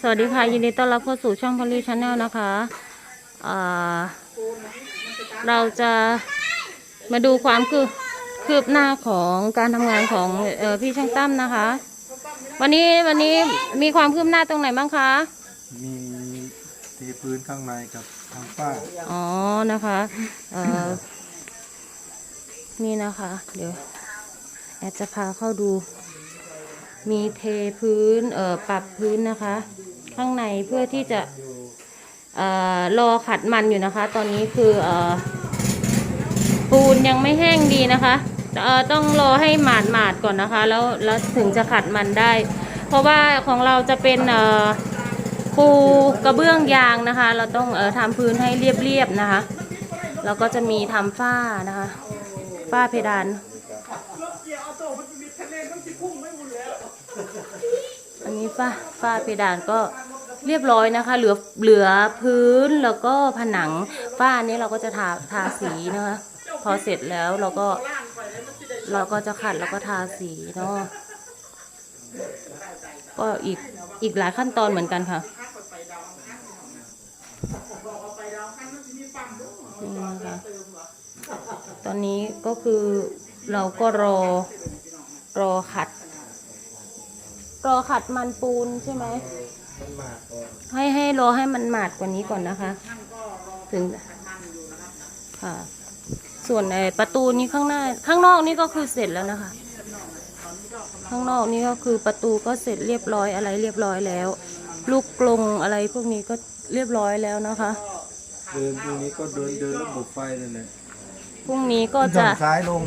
สวัสดีค่ะ ยินดีต้อนรับเข้าสู่ช่องพอลี่ชาแนลนะคะอ่าเราจะมาดูความคืบคืบหน้าของการทำงานของเออพี่ช่างตั้มนะคะ วันนี้วันนี้มีความคืบหน้าตรงไหนบ้างคะ มีเทพื้นข้างในกับทางฝ้า อ๋อนะคะเอ่อนี่นะคะ เดี๋ยวแอดจะพาเข้าดู มีเทพื้นเอ่อปรับพื้นนะคะ ข้างในเพื่อที่จะเอ่อรอขัดมันอยู่นะคะ ตอนนี้คืออปูนยังไม่แห้งดีนะคะต้องรอให้หมาดหมาดๆก่อนนะคะ แล้วแล้วถึงจะขัดมันได้ เพราะว่าของเราจะเป็นปูกระเบื้องยางนะคะ เราต้องออทำพื้นให้เรียบๆนะคะแล้วก็จะมีทำฝ้านะคะ ฝ้าเพดานอันนี้ฝ้าฝ้าเพดานก็ เรียบร้อยนะคะ เหลือเหลือพื้นแล้วก็ผนังฝ้านี้เราก็จะทาทาสีนะคะ พอเสร็จแล้วเราก็เราก็จะขัดแล้วก็ทาสีเนาะก็อีกอีกหลายขั้นตอนเหมือนกันค่ะนี่นะคะตอนนี้ก็คือเราก็รอรอขัด รอขัดมันปูนใช่ไหม ให้ให้รอให้มันหมาดกว่านี้ก่อนนะคะถึงค่ะ ส่วนไอ้ประตูนี้ข้างหน้า ข้างนอกนี่ก็คือเสร็จแล้วนะคะ ข้างนอกนี่ก็คือประตูก็เสร็จเรียบร้อยอะไรเรียบร้อยแล้ว ลูกกลงอะไรพวกนี้ก็เรียบร้อยแล้วนะคะ เดินตรงนี้ก็เดินเดินระบบไฟนั่นแหละพรุ่งนี้ก็หย่อจะนซ้ายลง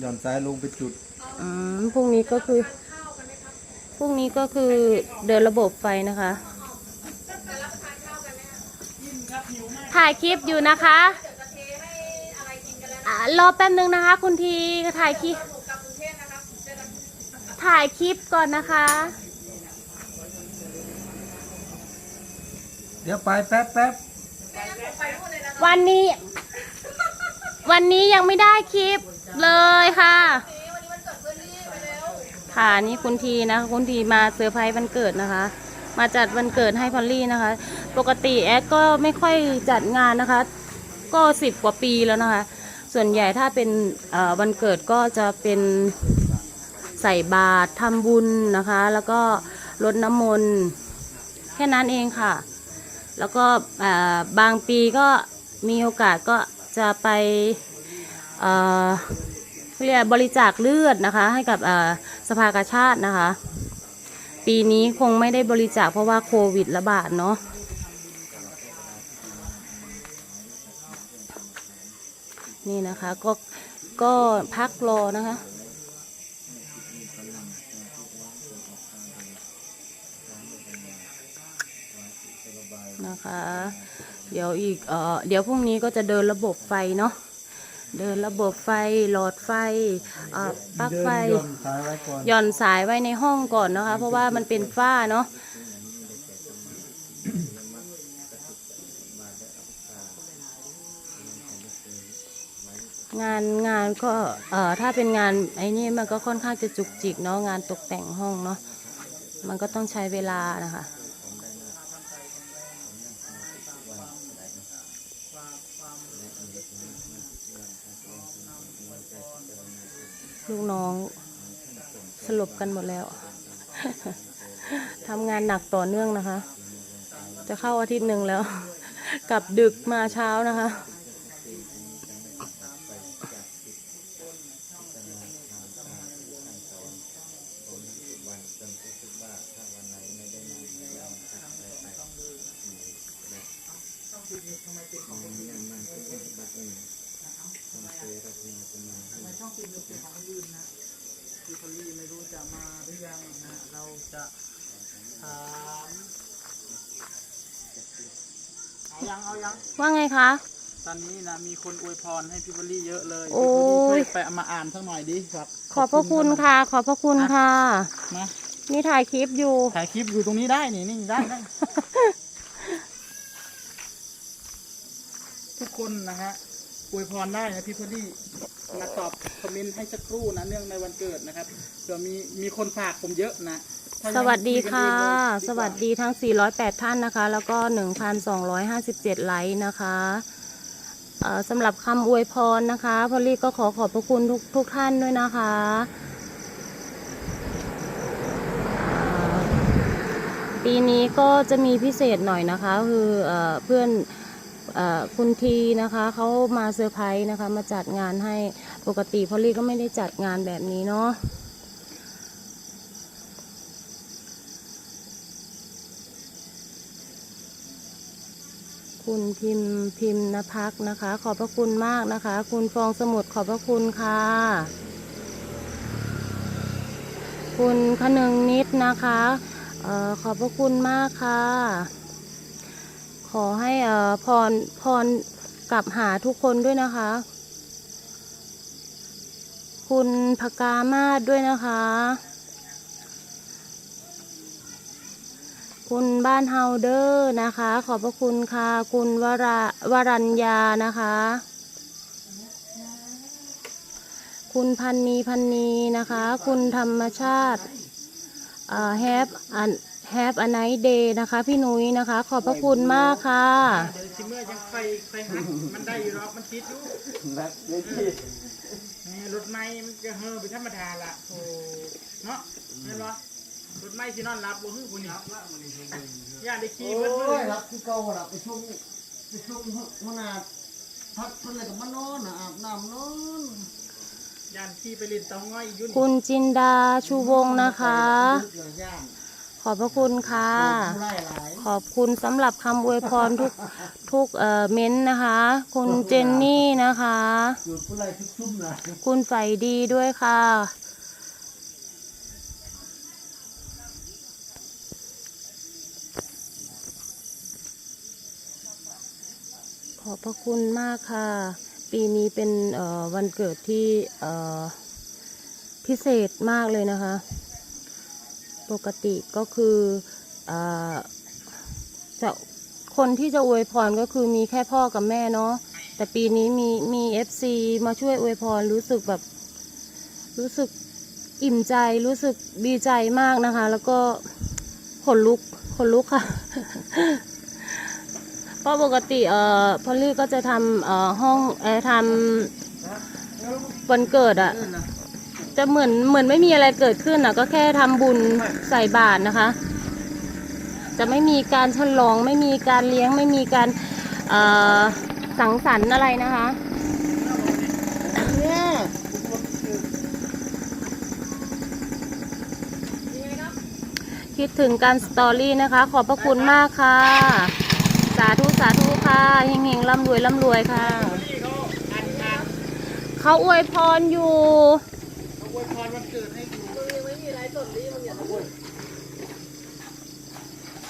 หย่อนซ้ายลงไปจุดอืมพรุ่งนี้ก็คือ พรุ่งนี้ก็คือเดินระบบไฟนะคะ ถ่ายคลิปอยู่นะคะอ่ารอแป๊บนึงนะคะ คุณทีถ่ายคลิป ถ่ายคลิปก่อนนะคะ เดี๋ยวไปแป๊บแป๊บวันนี้ วันนี้ยังไม่ได้คลิปเลยค่ะ ค่ะนี่คุณทีนะคะคุณทีมาเซอร์ไพรส์วันเกิดนะคะ มาจัดวันเกิดให้พอลลี่นะคะ ปกติแอดก็ไม่ค่อยจัดงานนะคะ ก็สิบกว่าปีแล้วนะคะ ส่วนใหญ่ถ้าเป็นวันเกิดก็จะเป็นใส่บาตรทำบุญนะคะ แล้วก็รดน้ำมนต์แค่นั้นเองค่ะ แล้วก็บางปีก็มีโอกาสก็จะไป เอ่อเรียกบริจาคเลือดนะคะ ให้กับสภากาชาตินะคะ ปีนี้คงไม่ได้บริจาคเพราะว่าโควิดระบาดเนาะนี่นะคะก็ก็พักรอนะคะนะคะ เดี๋ยวอีกเออเดี๋ยวพรุ่งนี้ก็จะเดินระบบไฟเนาะ เดินระบบไฟหลอดไฟเอ่อปลั๊กเดินไฟหย่อนซ้ายไว้ก่อนหย่อนสายไว้ในห้องก่อนนะคะ เพราะว่ามันเป็นฝ้าเนาะงานงานก็เอ่อถ้าเป็นงานไอ้นี่มันก็ค่อนข้างจะจุกจิกเนาะงานตกแต่งห้องเนาะมันก็ต้องใช้เวลานะคะ ลูกน้อง สลบกันหมดแล้ว ทำงานหนักต่อเนื่องนะคะ จะเข้าอาทิตย์หนึ่งแล้ว กลับดึกมาเช้านะคะ พี่พอลลี่ไม่รู้จะมาหรือยังนะ เราจะถามเอายังเอายัง ว่าไงคะ ตอนนี้นะมีคนอวยพรให้พี่พอลลี่เยอะเลยโอ้ย พี่พอลลี่ช่วยไปเอามาอ่านสักหน่อยดิครับขอบพระคุณค่ะ ขอบพระคุณค่ะ มานี่ถ่ายคลิปอยู่ ถ่ายคลิปอยู่ตรงนี้ได้นี่นี่ได้ได้ ทุกคนนะฮะ อวยพรได้นะพี่พอลลี่มาตอบคอมเมนต์ให้สักครู่นะเนื่องในวันเกิดนะครับเผื่อมีมีคนฝากผมเยอะนะถ้ายังสวัสดีค่ะคุยกันเองเลยสวัสดีทั้ง 408 ท่านนะคะ แล้วก็ 1,257 ไลค์นะคะเอ่อสำหรับคำอวยพรนะคะพอลลี่ก็ขอขอบพระคุณทุกทุกท่านด้วยนะคะเอ่อปีนี้ก็จะมีพิเศษหน่อยนะคะ คือเออเพื่อนเออ คุณทีนะคะเขามาเซอร์ไพรส์นะคะ มาจัดงานให้ปกติพอลลี่ก็ไม่ได้จัดงานแบบนี้เนาะคุณพิมพ์พิมพ์นภักนะคะ ขอบพระคุณมากนะคะ คุณฟองสมุดขอบพระคุณค่ะ คุณขนึงนิดนะคะออขอบพระคุณมากค่ะ ขอให้เออพรพรกลับหาทุกคนด้วยนะคะ คุณพกามาศด้วยนะคะ คุณบ้านเฮาเดอร์นะคะ ขอบพระคุณค่ะ คุณวราวรัญญานะคะ คุณพันนีพันนีนะคะ คุณธรรมชาติแฮป อันแฮปอันไนเดย์นะคะ พี่นุ้ยนะคะ ขอบพระคุณมากค่ะ เดี๋ยวชิเมอร์ยังไฟไฟหักมันได้อยู่หรอกมันติดอยู่แบบนี้ที่นี่รถไม้มันจะเฮอเป็นธรรมดาละโอ้เนาะเห็นปะรถไม้ที่นอนรับบ่ฮื้อบุญนี่ย่าได้ขี่เบิดมืโอ้อยรับคือเก่าหละไปช่วงไปช่วงหัวหน้าพักเพิ่นเลยกับมานอนน่ะอาบน้ำนอนย่านขี่ไปเล่นเตาง้อยอยู่นคุณจินดาชูวงศ์นะคะ เดือดย่านข อบพระคุณค่ะผู้ไล่หลายขอบคุณสำหรับคำอวยพรทุกทุกเอ่อเม้นต์นะคะ คุณเจนนี่นะคะจุดผู้ไล่ทุกซุ่มนะคุณใฝ่ดีด้วยค่ะ ขอบพระคุณมากค่ะ ปีนี้เป็นเอ่อวันเกิดที่เอ่อพิเศษมากเลยนะคะ ปกติก็คืออจะคนที่จะอวยพรก็คือมีแค่พ่อกับแม่เนาะแต่ปีนี้มีมีเอฟซีมาช่วยอวยพรรู้สึกแบบรู้สึกอิ่มใจรู้สึกดีใจมากนะคะ แล้วก็ขนลุกขนลุกค่ะเพราะปกติเอ่อพอลลี่ก็จะทำเอ่อห้องเอ่อทำวันเกิดอะเออนะ จะเหมือนเหมือนไม่มีอะไรเกิดขึ้นอะ ก็แค่ทำบุญใส่บาตรนะคะ จะไม่มีการฉลอง ไม่มีการเลี้ยง ไม่มีการเอ่อสังสรรค์อะไรนะคะคิดถึงการสตอรี่นะคะ ขอบพระคุณมากค่ะ สาธุสาธุค่ะเฮงๆร่ำรวยร่ำรวยค่ะ เขาอวยพรอยู่ วยพรวันเกิดให้อยู่มึงยังไม่มีไรสดดีมึงอย่าทำบุญ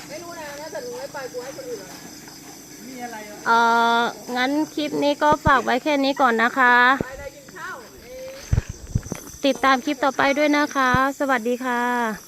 ไม่รู้นะถ้าแต่มึงไม่ไปกูให้คนอื่นมีอะไรอะเอ่องั้นคลิปนี้ก็ฝากไว้แค่นี้ก่อนนะคะ ไปได้กินข้าว ติดตามคลิปต่อไปด้วยนะคะ สวัสดีค่ะ